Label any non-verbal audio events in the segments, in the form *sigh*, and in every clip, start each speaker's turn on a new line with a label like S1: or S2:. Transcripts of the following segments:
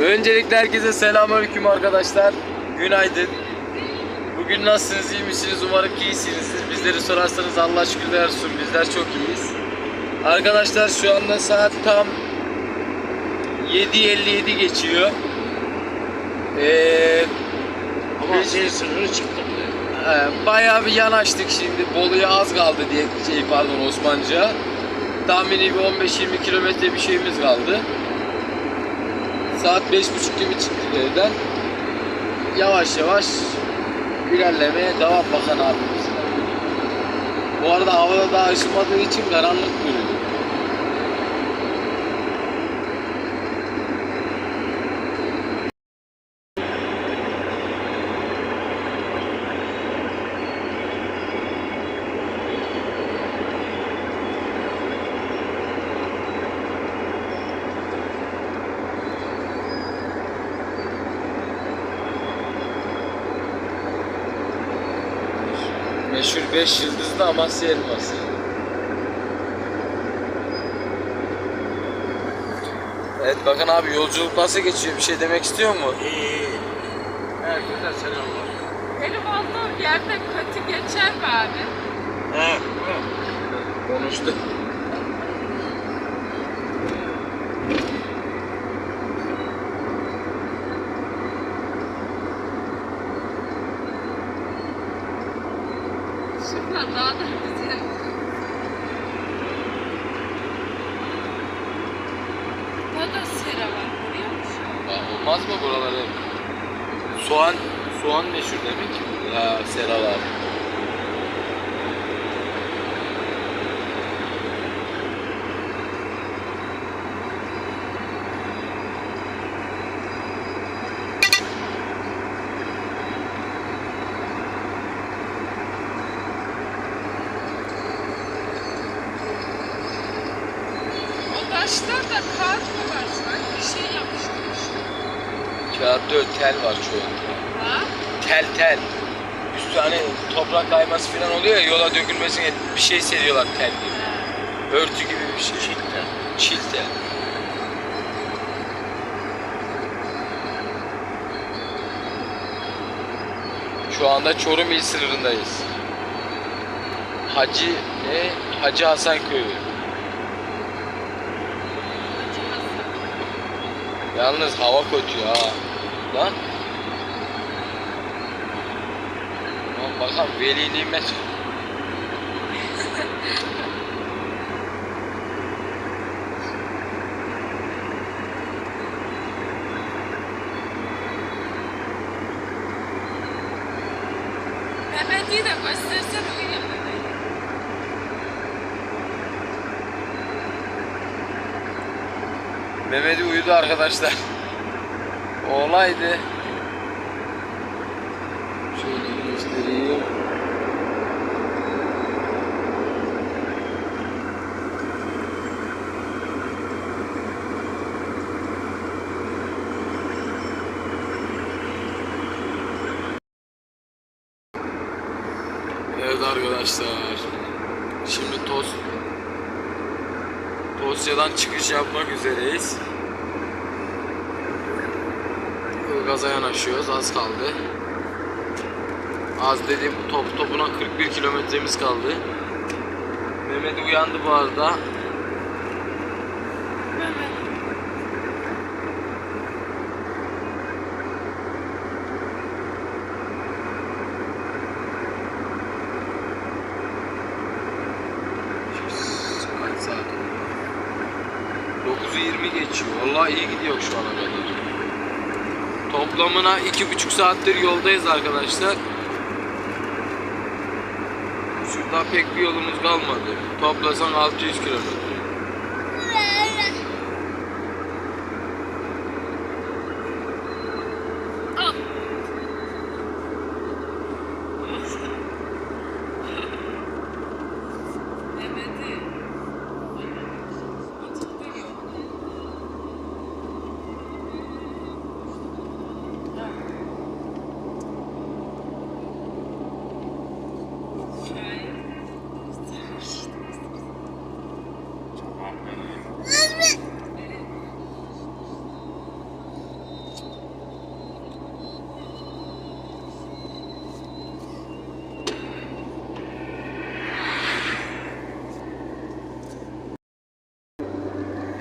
S1: Öncelikle herkese selamünaleyküm arkadaşlar. Günaydın. Bugün nasılsınız, iyi misiniz? Umarım ki iyisinizdir. Bizleri sorarsanız Allah şükürler olsun. Bizler çok iyiyiz. Arkadaşlar şu anda saat tam 7.57 geçiyor. Ee,
S2: Ama şey sınırı çıktı.
S1: Ee, bayağı bir yanaştık şimdi. Bolu'ya az kaldı diye şey pardon Osmanlıca. Tahmini bir 15-20 kilometre bir şeyimiz kaldı. Saat 5.30 gibi çıktık evden. Yavaş yavaş ilerlemeye devam bakan abimiz. Bu arada havada daha ışımadığı için karanlık görünüyor. Meşhur 5 yıldızlı Amasya elması. Evet bakın abi yolculuk nasıl geçiyor? Bir şey demek istiyor mu?
S2: İyi. Herkese selamlar.
S3: Benim olduğum yerde kötü geçer mi abi?
S2: He.
S1: Konuştu.
S3: Şuradan daha da. Burada var görüyor
S1: Olmaz mı buraları? Soğan, soğan meşhur demek ki. Ya seralar.
S3: O taşlarda kağıt mı var sanki bir şey yapıştırmış.
S1: Kağıtta ö- tel var çoğunlukla.
S3: Ha?
S1: Tel tel. Üstü hani toprak kayması falan oluyor ya yola dökülmesine bir şey seriyorlar tel gibi. Örtü gibi bir şey. Çilte. Çilte. Şu anda Çorum il sınırındayız. Hacı ne? Hacı Hasan köyü. Yalnız hava kötü ya. Lan. Lan bakalım veli nimet.
S3: Mehmet'i de göstersen uyuyor Mehmet.
S1: Uyudu arkadaşlar. Olaydı. Şöyle göstereyim. Yanaşıyoruz. Az kaldı. Az dediğim top topuna 41 kilometremiz kaldı. Mehmet uyandı bu arada.
S3: Mehmet.
S1: Kaç saat oldu? 9'u 20 geçiyor. Vallahi iyi gidiyor şu. Toplamına iki buçuk saattir yoldayız arkadaşlar. Şurada pek bir yolumuz kalmadı. Toplasan 600 kilometre.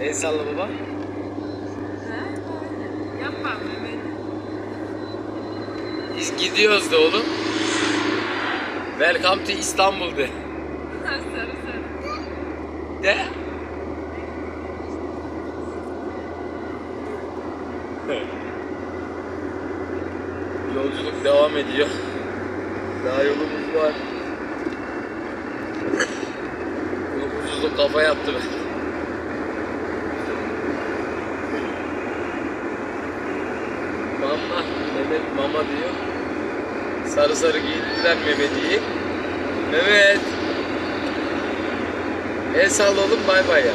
S1: El salla baba.
S3: Yapma Mehmet.
S1: Biz gidiyoruz da oğlum. Welcome to İstanbul de.
S3: sarı sarı.
S1: De. *laughs* Yolculuk devam ediyor. Daha yolumuz var. Uykusuzluk kafa yaptı ben. Mama, Mehmet mama diyor. Sarı sarı giydirdiler Mehmet'i. Mehmet. El salla oğlum bay bay ya.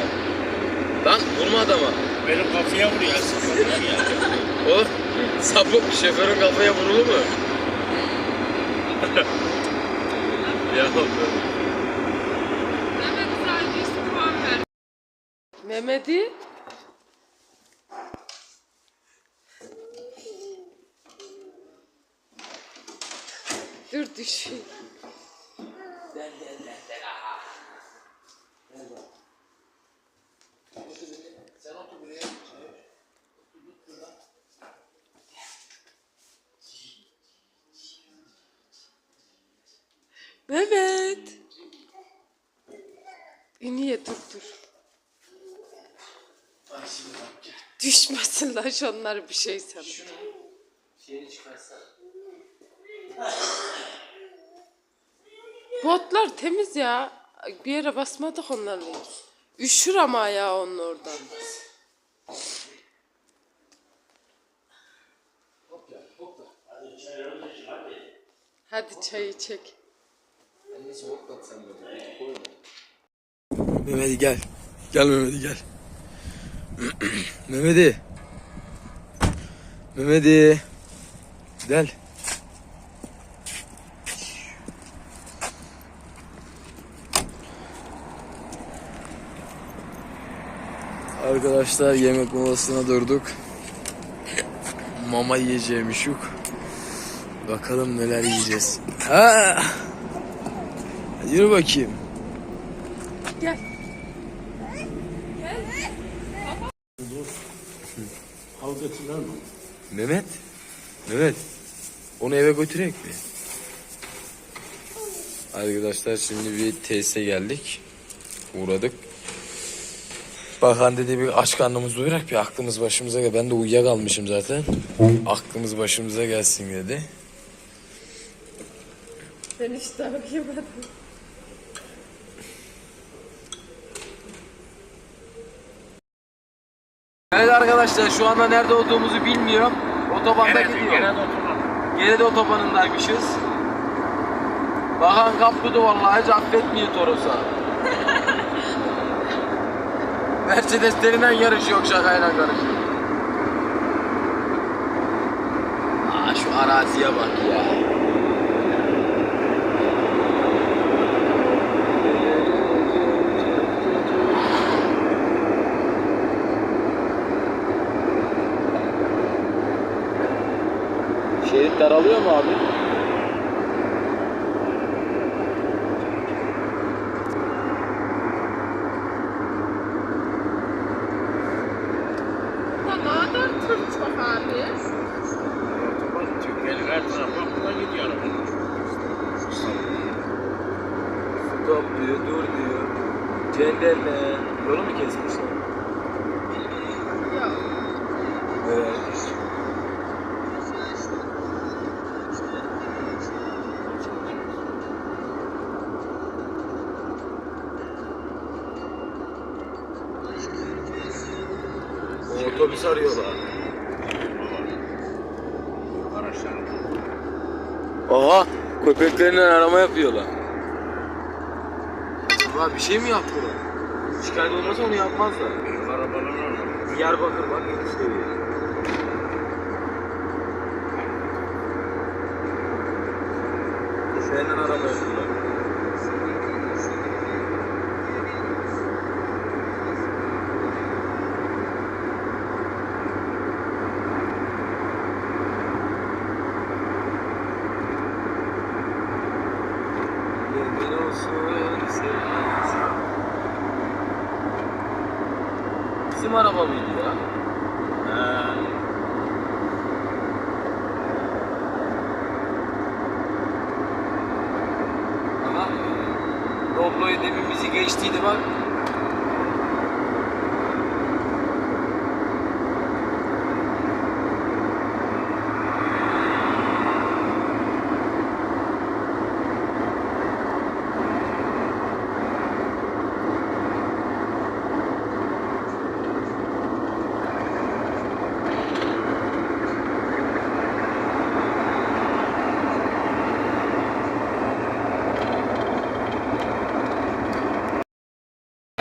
S1: Lan vurma adama.
S2: Benim kafaya vuruyor. Sıkıntı ya.
S1: O sapık şoförün kafaya vurulur mu? *laughs* ya
S3: Dur düşeyim. Mehmet. E niye dur dur. Düşmesin lan şunlar bir şey sana.
S1: Şeyini çıkarsan.
S3: Botlar temiz ya. Bir yere basmadık onlarla. Üşür ama ya onun oradan. Hadi çayı çek.
S1: Mehmet'i gel. Gel Mehmet'i gel. *clears throat* Mehmet'i. Mehmet'i. Gel. Arkadaşlar yemek molasına durduk. Mama yiyeceğimiş yok. Bakalım neler yiyeceğiz. Ha! Yürü bakayım.
S3: Gel.
S2: Mı?
S1: Mehmet. Mehmet. Onu eve götürek mi? Arkadaşlar şimdi bir tesise geldik. Uğradık. Bakan dedi bir aç karnımız doyurak bir aklımız başımıza gel. Ben de uyuyakalmışım zaten. Aklımız başımıza gelsin dedi.
S3: Ben işte bakayım
S1: Evet arkadaşlar şu anda nerede olduğumuzu bilmiyorum. Otobanda gidiyor.
S2: Gene de oturma.
S1: Gene de otobanındaymışız. Bakan kapkudu vallahi hiç affetmiyor Toros'a. *laughs* Mercedeslerinden yarış yok şakayla karışıyor. Aa şu araziye bak ya. Şerit daralıyor mu abi?
S3: Bana da tır çok abi.
S2: Otoban Türkiye'nin her tarafa buradan gidiyor araba.
S1: Stop diyor, dur diyor. Cenderle. Yolu mu kesmişler?
S3: Yok.
S1: Evet. O otobüs arıyorlar. Aha köpeklerinden arama yapıyorlar. Ulan bir şey mi yaptılar? Şikayet olmasa onu yapmazlar.
S2: Büyük arabalar var.
S1: Diyarbakır bak seviyor. Senden araba yapıyorlar. Yemin olsun sevgilisi. Bizim araba mıydı ya?
S2: He.
S1: Aha. Doblo'yu demin bizi geçtiydi bak.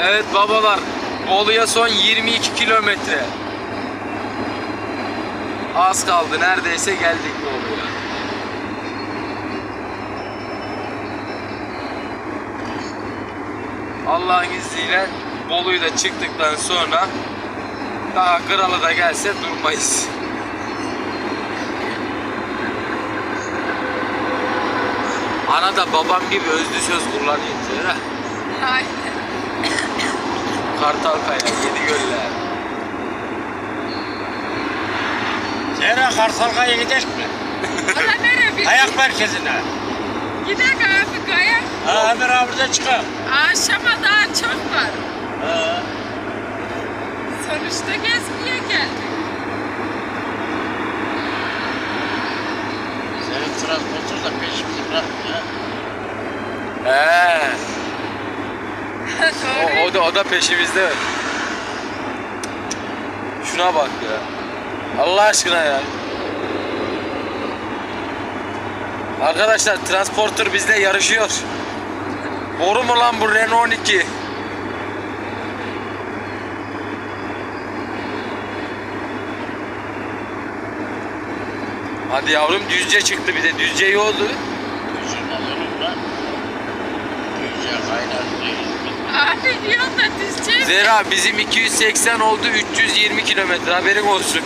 S1: Evet babalar, Bolu'ya son 22 kilometre. Az kaldı, neredeyse geldik Bolu'ya. Allah'ın izniyle Bolu'yu da çıktıktan sonra daha kralı da gelse durmayız. Ana da babam gibi özlü söz kullanıyor. Zehra. Kartal Kaya, Yedi Göller.
S2: Zehra Karsalkaya gidecek mi?
S3: Ana nereye *laughs* bir
S2: Ayak merkezine.
S3: Gidek abi kaya.
S2: Ha hemen abi çıkar.
S3: Akşama daha çok var.
S2: Ha.
S3: Sonuçta gezmeye geldik.
S2: Senin transportör da peşimizi bırakmıyor.
S1: He. O, o da o da peşimizde. Şuna bak ya. Allah aşkına ya. Arkadaşlar transporter bizle yarışıyor. Boru mu lan bu Renault 12? Hadi yavrum düzce çıktı bir de düzce iyi oldu.
S2: Gözün alırım lan. Gözce kaynar değil.
S3: Abi diyor da düzce.
S1: Zera bizim 280 oldu 320 kilometre haberin olsun.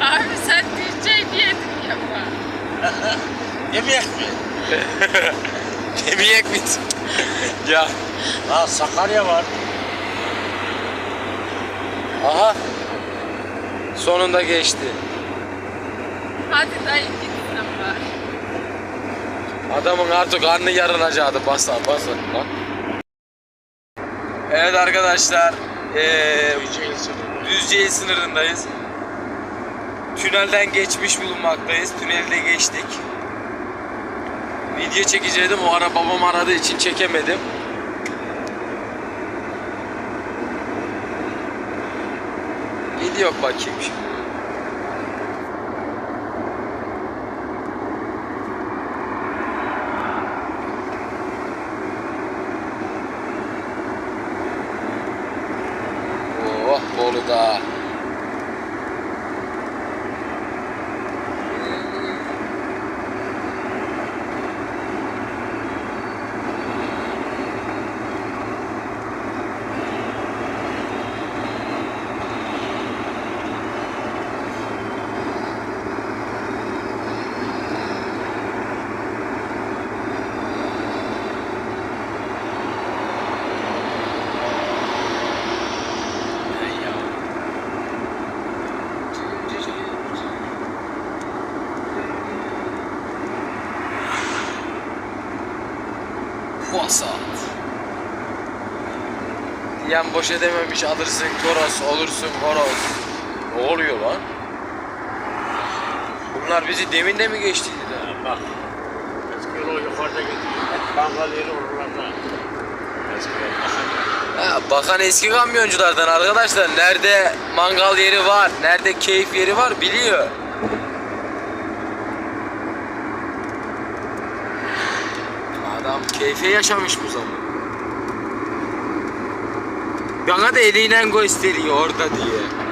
S3: Abi sen düzce diyedin yapma.
S2: Yemeyek mi? *laughs*
S1: Yemeyek mi? ya.
S2: Ha Sakarya var.
S1: Aha. Sonunda geçti.
S3: Hadi dayı.
S1: Adamın artık karnı yarılacaktı basa basa. Bak. Evet arkadaşlar. Ee. Düzce'yi sınırındayız. Tünelden geçmiş bulunmaktayız. Tüneli de geçtik. Video çekecektim. O ara babam aradığı için çekemedim. Gidiyor bakayım şimdi. ボールが。Diyen boş edememiş alırsın toros olursun horoz. Ne oluyor lan? Bunlar bizi demin de mi geçtiydi de?
S2: Ha, Bak. Eski yol o yukarıda gidiyor. Bangal yeri oralarda. Eski yol Sakarya.
S1: Ha, bakan eski kamyonculardan arkadaşlar nerede mangal yeri var, nerede keyif yeri var biliyor. Adam keyfe yaşamış bu zaman. Bana da eliyle gösteriyor orada diye.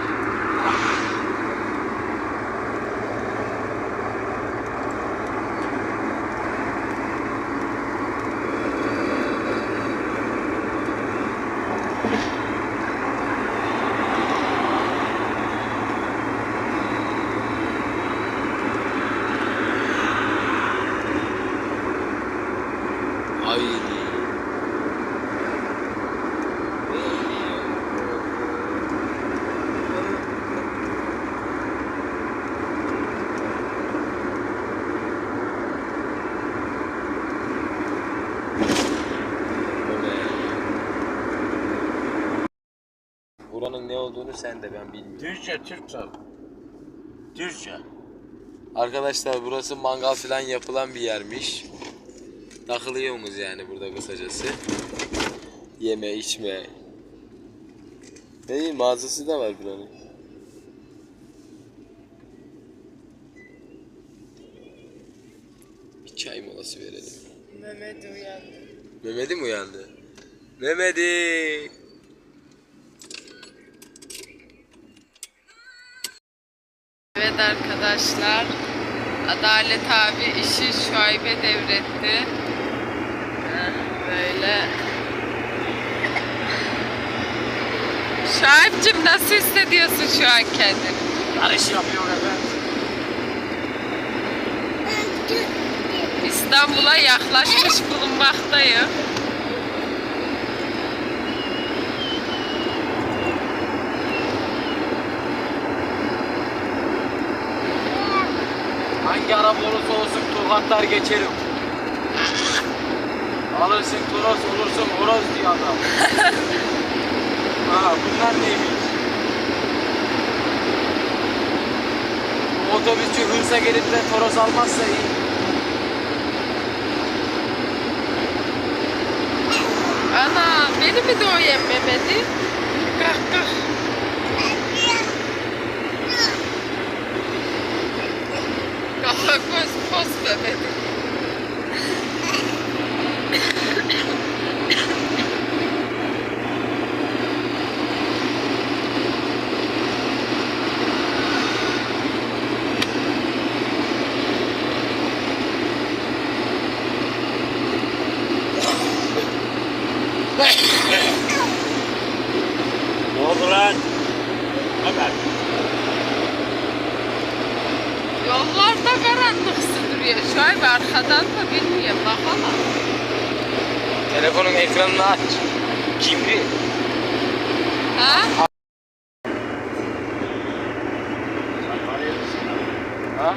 S1: Buranın ne olduğunu sen de ben bilmiyorum.
S2: Düzce Türk sal. Düzce.
S1: Arkadaşlar burası mangal falan yapılan bir yermiş. Takılıyoruz yani burada kısacası. Yeme içme. Ne diyeyim mağazası da var buranın. Bir çay molası verelim.
S3: Mehmet uyandı.
S1: Mehmet'im uyandı. Mehmet'i.
S3: Evet arkadaşlar. Adalet abi işi Şuayb'e devretti. Böyle. Şuayb'cim nasıl hissediyorsun şu an kendini?
S2: Yarış yapıyor efendim.
S3: İstanbul'a yaklaşmış bulunmaktayım.
S1: Tokatlar geçerim. Alırsın toros olursun horoz diyor adam. *laughs* ha bunlar neymiş? Otobüsçü hırsa gelip de toros almazsa iyi.
S3: Ana beni mi doğuyan Mehmet'i? Kalk kalk. Kafa pos Mehmet'i.
S2: Ne oldu lan? Haber.
S3: Yollarda karanlık duruyor. Şu an arkadan mı bilmiyorum. Bakalım.
S1: Telefonun ekranını aç. Cimri.
S3: Ha?
S1: Ha?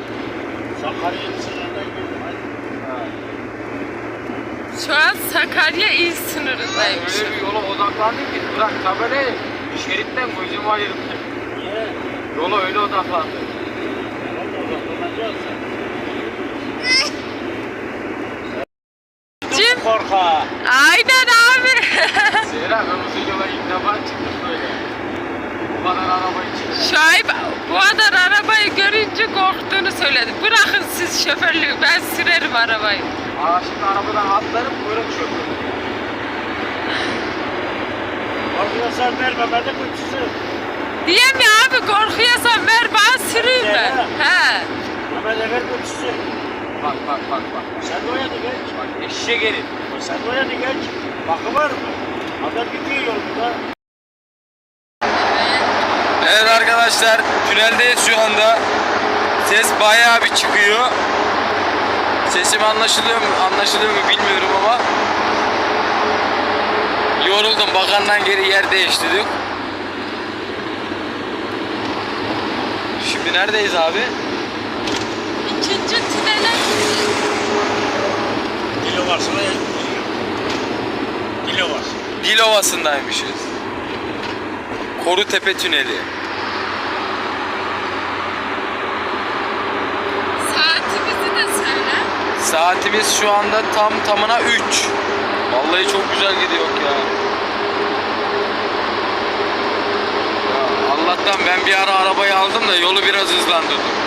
S3: Şu an Sakarya il sınırındayım.
S1: Öyle bir yola odaklandım ki bırak tabelayı şeritten gözümü ayırdım.
S2: Niye?
S1: Yola öyle odaklandım.
S2: Nerede odaklanacağız sen?
S3: Cim.
S2: Korka.
S3: Aynen abi.
S1: Zehra ben bu yola ilk defa çıktım böyle. Bu kadar araba için.
S3: Şuayb bu kadar arabayı görünce korktuğunu söyledi. Bırakın siz şoförlüğü ben sürerim arabayı.
S1: Aa şimdi arabadan atlarım buyurun şoför.
S2: Korkuyorsan verme. Ben de kötüsün.
S3: Diyem ya abi korkuyorsan ver bana süreyim ben. He.
S2: Mehmet Efer kötüsün.
S1: Bak bak bak bak.
S2: Sen de oyanı geç.
S1: Bak eşeğe gelin.
S2: Sen de oyanı geç. Bakı var mı? Adam gidiyor yolunda.
S1: Evet arkadaşlar tüneldeyiz şu anda. Ses bayağı bir çıkıyor. Sesim anlaşılıyor mu anlaşılıyor mu bilmiyorum ama yoruldum bakandan geri yer değiştirdik. Şimdi neredeyiz abi?
S3: İkinci tünele gidiyor.
S2: Dilo var sana Dilo var.
S1: Dilovası'ndaymışız. Korutepe Tüneli.
S3: Söyle.
S1: Saatimiz şu anda tam tamına 3. Vallahi çok güzel gidiyor ya. ya. Allah'tan ben bir ara arabayı aldım da yolu biraz hızlandırdım.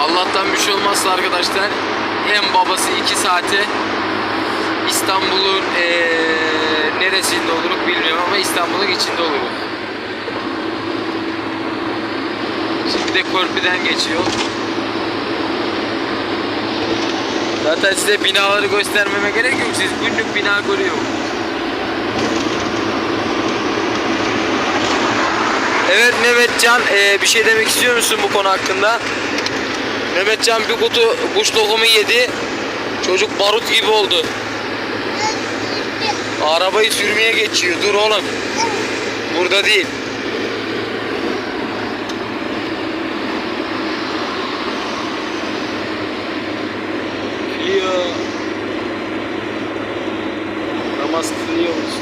S1: Allah'tan bir şey olmazsa arkadaşlar en babası 2 saate İstanbul'un eee, neresinde oluruk bilmiyorum ama İstanbul'un içinde oluruk. Şimdi de Körpü'den geçiyor. Zaten size binaları göstermeme gerek yok. Siz günlük bina görüyor. Evet Mehmetcan eee, bir şey demek istiyor musun bu konu hakkında? Mehmetcan bir kutu kuş lokumu yedi. Çocuk barut gibi oldu. Arabayı sürmeye geçiyor. Dur oğlum. Burada değil. Filio. Namaz kılıyoruz.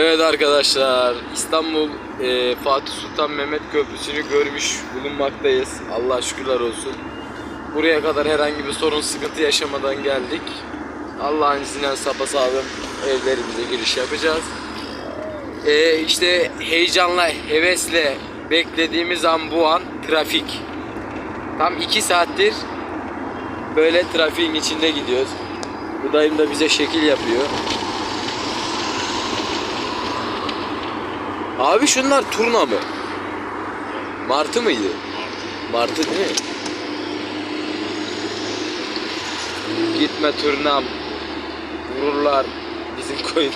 S1: Evet arkadaşlar İstanbul e, Fatih Sultan Mehmet Köprüsü'nü görmüş bulunmaktayız. Allah şükürler olsun. Buraya kadar herhangi bir sorun sıkıntı yaşamadan geldik. Allah'ın izniyle sapasağlam evlerimize giriş yapacağız. E, işte heyecanla, hevesle beklediğimiz an bu an trafik. Tam iki saattir böyle trafiğin içinde gidiyoruz. Bu dayım da bize şekil yapıyor. Abi şunlar turna mı? Martı mıydı? Martı değil mi? Gitme turnam. Vururlar bizim koyuna.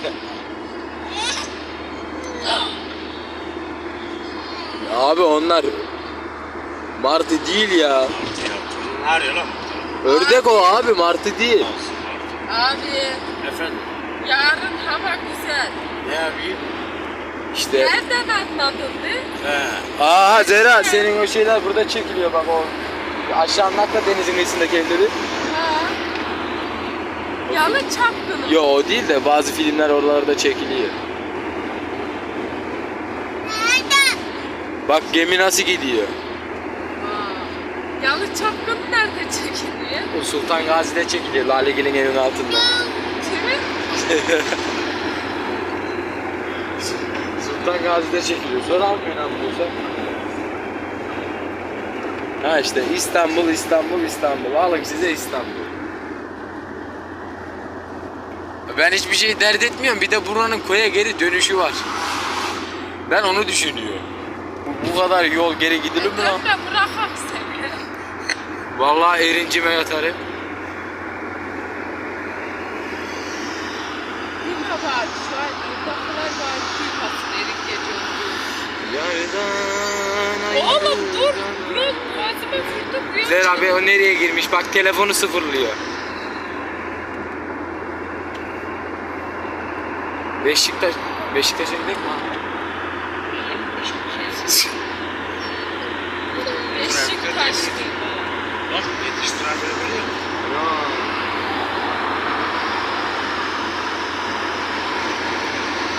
S1: Ya Abi onlar martı değil ya.
S2: Ya lan.
S1: Ördek o abi martı değil.
S3: Abi
S2: Efendim
S3: yarın hava güzel.
S2: ne yapayım?
S1: İşte.
S3: Nereden anladın be?
S2: He.
S1: Aa Zera senin o şeyler burada çekiliyor bak o. Aşağı anlat da denizin kıyısındaki evleri.
S3: Ha. Yalı çapkını.
S1: Yo o değil de bazı filmler oralarda çekiliyor. Bak gemi nasıl gidiyor.
S3: Ha. Yalı çapkını nerede çekiliyor?
S1: O Sultan Gazi'de çekiliyor Lalegil'in evinin altında.
S3: Kimin? *laughs*
S1: Sultan Gazi'de çekiliyor. Sonra almıyor lan bulursa. Ha işte İstanbul, İstanbul, İstanbul. Alın size İstanbul. Ben hiçbir şey dert etmiyorum. Bir de buranın koya geri dönüşü var. Ben onu düşünüyorum. Bu, bu kadar yol geri gidilir mi lan?
S3: Ben seni.
S1: Vallahi erincime yatarım.
S3: Bilme var şu an oradakiler var. Oğlum dur. boğazıma vurdum. Yok.
S1: Zehra abi o nereye girmiş? Bak telefonu sıfırlıyor. Beşiktaş Beşiktaş'a gidelim mi? abi?
S3: Beşiktaş'tı.
S2: Bak yetiştiren böyle.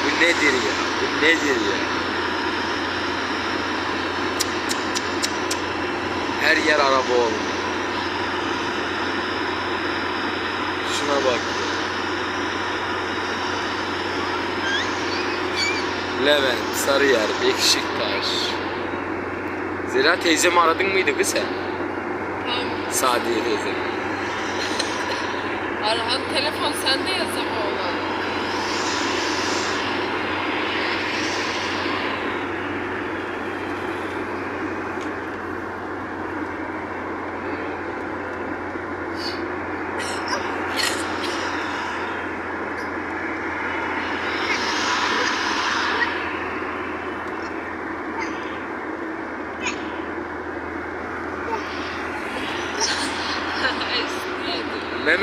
S1: Bu nedir ya? Bu nedir ya? Her yer araba oldu. Şuna bak. Levent, Sarıyer, Beşiktaş. Zira teyzemi aradın mıydı kız sen?
S3: Tamam.
S1: Sadiye teyze.
S3: Arhan telefon sende ya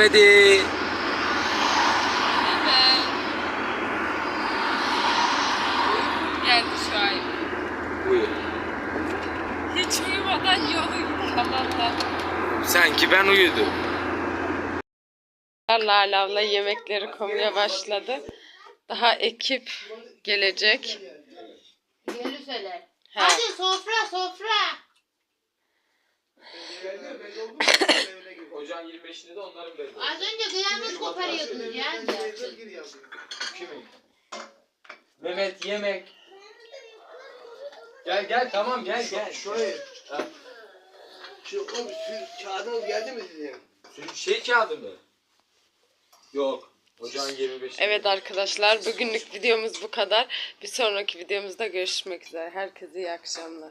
S3: Uykum geldi şu an.
S1: Buyur.
S3: Hiç uyumadan yolu tamamladım.
S1: Sanki ben uyudum.
S3: Lala abla yemekleri koymaya başladı. Daha ekip gelecek.
S4: Yeri söyle.
S3: Ha.
S4: Hadi sofra sofra. *laughs*
S1: Ocağın 25'inde de onların belli.
S4: Az önce kıyamet koparıyordunuz ya.
S1: Kimin? Mehmet yemek. Gel gel tamam gel gel.
S5: Şurayı. Şu, oğlum, şu kağıdınız geldi mi sizin?
S1: Şey kağıdı mı? Yok. Ocağın 25'inde.
S3: Evet arkadaşlar bugünlük videomuz bu kadar. Bir sonraki videomuzda görüşmek üzere. Herkese iyi akşamlar.